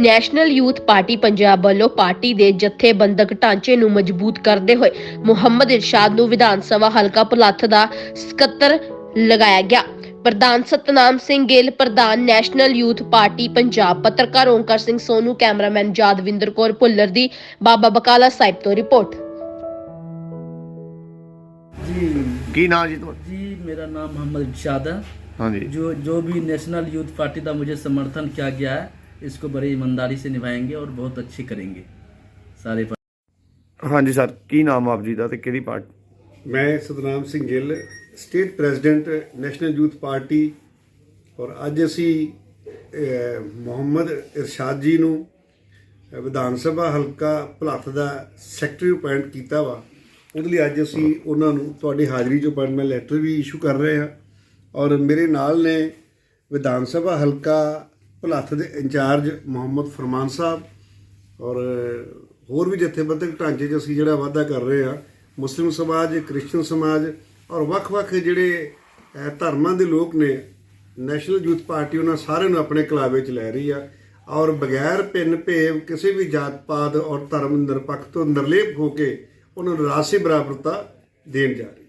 National youth party Punjab ਵੱਲੋਂ party ਦੇ ਜਥੇਬੰਦਕ ਢਾਂਚੇ ਨੂੰ ਮਜ਼ਬੂਤ ਕਰਦੇ ਹੋਏ ਮੁਹੰਮਦ ਇਰਸ਼ਾਦ ਨੂੰ ਵਿਧਾਨ ਸਭਾ ਹਲਕਾ ਭੁਲੱਥ ਦਾ ਸਕੱਤਰ ਲਗਾਇਆ ਗਿਆ ਪ੍ਰਧਾਨ ਸਤਨਾਮ ਸਿੰਘ ਗਿੱਲ ਪ੍ਰਧਾਨ ਨੈਸ਼ਨਲ ਯੂਥ ਪਾਰਟੀ ਪੰਜਾਬ ਪੱਤਰਕਾਰ ਓਂਕਾਰ ਸਿੰਘ ਸੋਨੂ ਕੈਮਰਾਮੈਨ ਜਾਦਵਿੰਦਰ ਕੌਰ ਭੁੱਲਰ ਦੀ ਬਾਬਾ ਬਕਾਲਾ ਸਾਹਿਬ ਤੋਂ ਰਿਪੋਰਟ जी ਕੀ ਨਾਂ ਜੀ ਤੁਹਾਡਾ जी मेरा नाम मोहम्मद इरशाद है ਹਾਂਜੀ जो जो भी नेशनल यूथ पार्टी का मुझे समर्थन किया गया है इसको बड़ी ईमानदारी से निभाएंगे और बहुत अच्छी करेंगे सारे ਹਾਂਜੀ ਸਰ ਕੀ ਨਾਮ ਆਪ ਜੀ ਦਾ ਤੇ ਕਿਹੜੀ ਪਾਰਟੀ ਮੈਂ Satnam Singh Gill state president national youth party ਔਰ ਅੱਜ ਅਸੀਂ ਅਹ, ਮੁਹੰਮਦ ਇਰਸ਼ਾਦ ਜੀ ਨੂੰ ਅਹ, ਵਿਧਾਨ ਸਭਾ ਹਲਕਾ ਭਲੱਥ ਦਾ ਸੈਕਟਰੀ ਅਪਾਇੰਟ ਕੀਤਾ ਵਾ ਉਹਦੇ ਲਈ ਅੱਜ ਅਸੀਂ ਉਹਨਾਂ ਨੂੰ ਤੁਹਾਡੀ ਹਾਜ਼ਰੀ 'ਚ ਅਪਾਇੰਟਮੈਂਟ ਲੈਟਰ ਵੀ ਇਸ਼ੂ ਕਰ ਰਹੇ ਹਾਂ ਔਰ ਮੇਰੇ ਨਾਲ ਨੇ ਵਿਧਾਨ ਸਭਾ ਹਲਕਾ ਭਲੱਥ ਦੇ ਇੰਚਾਰਜ ਮੁਹੰਮਦ ਫਰਮਾਨ ਸਾਹਿਬ ਔਰ ਹੋਰ ਵੀ ਜਥੇਬੰਦਕ ਢਾਂਚੇ 'ਚ ਅਸੀਂ ਜਿਹੜਾ ਵਾਅਦਾ ਕਰ ਰਹੇ ਆ ਮੁਸਲਿਮ ਸਮਾਜ, ਕ੍ਰਿਸਚੀਅਨ ਸਮਾਜ ਔਰ ਵੱਖ-ਵੱਖ ਜਿਹੜੇ ਧਰਮਾਂ ਦੇ ਲੋਕ ਨੇ, ਨੈਸ਼ਨਲ ਯੂਥ ਪਾਰਟੀ ਉਹਨਾਂ ਸਾਰਿਆਂ ਨੂੰ ਆਪਣੇ ਕਲਾਵੇ 'ਚ ਲੈ ਰਹੀ ਆ ਔਰ ਬਗੈਰ ਪਿੰਨ ਭੇਵ ਕਿਸੇ ਵੀ ਜਾਤ ਪਾਤ ਔਰ ਧਰਮ ਨਿਰਪੱਖ ਤੋਂ ਨਿਰਲੇਪ ਹੋ ਕੇ ਉਹਨਾਂ ਨੂੰ ਰਾਸੀ ਬਰਾਬਰਤਾ ਦੇਣ ਜਾ ਰਹੀ।